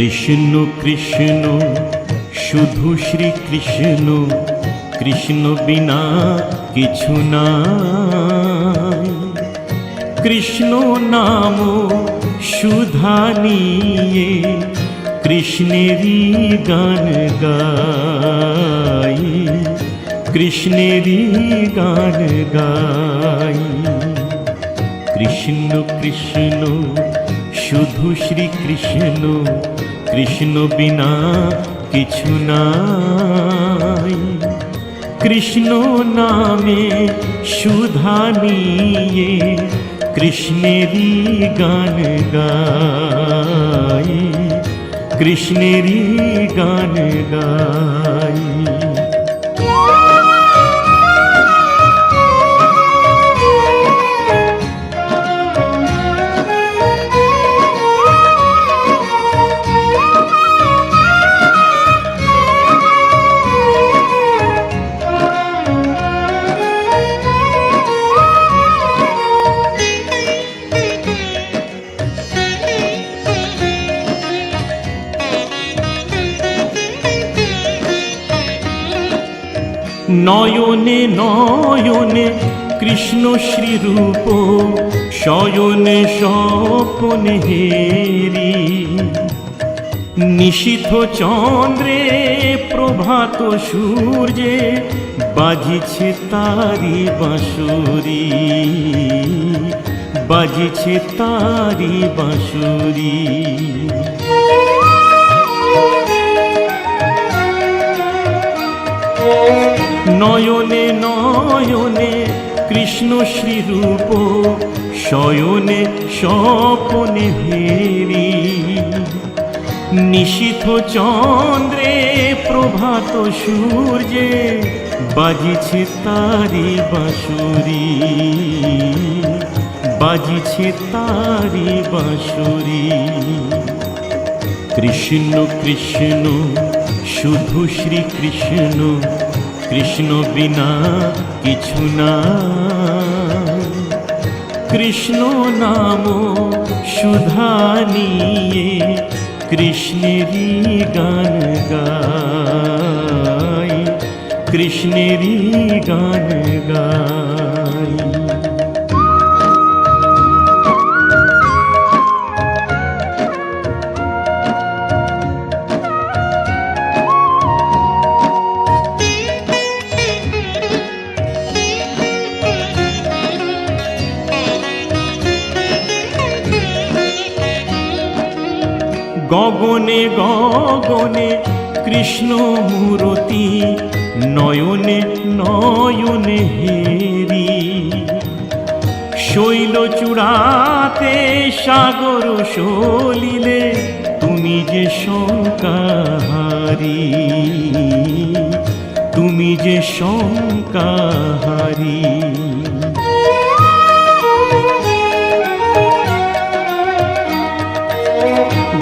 কৃষ্ণ কৃষ্ণ, শুধু শ্রী কৃষ্ণ কৃষ্ণ বিনা কিছু নাই। কৃষ্ণ নাম সুধা নিয়ে কৃষ্ণেরই গান গাই কৃষ্ণেরই গান গাই। কৃষ্ণ কৃষ্ণ, শুধু শ্রী কৃষ্ণ বিনা কিছু নাই। কৃষ্ণ নামে সুধা নিয়ে কৃষ্ণেরই গান গাই কৃষ্ণেরই গান নয়নে নয়নে কৃষ্ণ শ্রীরূপ, শয়নে স্বপনে হেরি। নিশীথ চন্দ্রে প্রভাত সূর্যে বাজিছে তারি বাঁশুরি। বাজিছে তারি বাঁশুরি। নয়নে নয়নে কৃষ্ণ শ্রীরূপ, শয়নে, স্বপনে হেরি। নিশীথ চন্দ্রে প্রভাত সূর্যে বাজিছে তারি বাঁশুরি। বাজিছে তারি বাঁশুরি। কৃষ্ণ কৃষ্ণ, শুধু শ্রী কৃষ্ণ বিনা কিছু না কৃষ্ণ নাম সুধা নিয়ে কৃষ্ণেরই গান গাই। কৃষ্ণেরই গান গাই। গগনে গগনে কৃষ্ণ মূরতি, নয়নে নয়নে হেরি। শৈল চূড়াতে সাগর সলিলে তুমি যে শঙ্কাহারি, তুমি যে শঙ্কাহারি।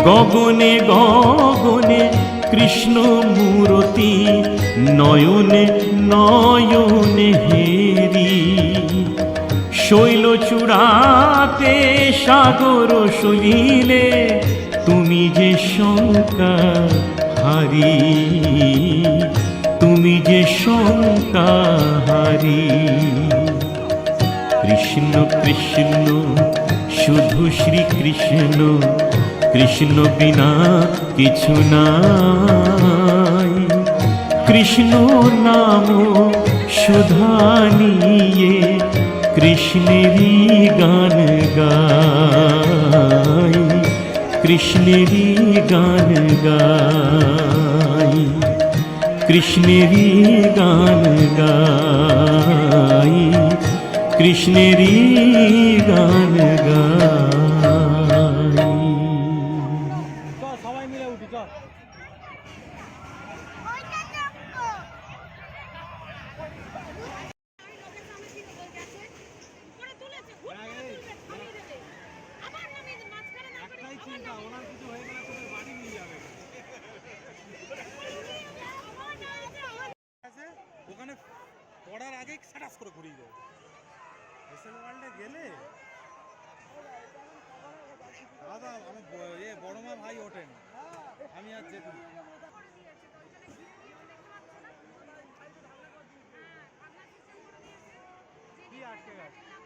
গগনে গগনে কৃষ্ণ মূরতি নয়নে নয়নে হেরি। শৈল চূড়াতে সাগর সলিলে তুমি যে শঙ্কা হারি, তুমি যে শঙ্কা হারি। কৃষ্ণ কৃষ্ণ শুধু শ্রী কৃষ্ণ কৃষ্ণ বিনা কিছু নাই। কৃষ্ণ নাম সুধা নিয়ে কৃষ্ণেরই গান গাই, কৃষ্ণেরই গান গাই, কৃষ্ণেরই গান গাই, কৃষ্ণেরই আগেই সাটাস করে ঘুরিয়ে দেবে এসএল ওয়ার্ল্ডে গেলে? দাদা আমার এ বড় মা ভাই ওঠেন। আমি আর যে কি আটকে ওই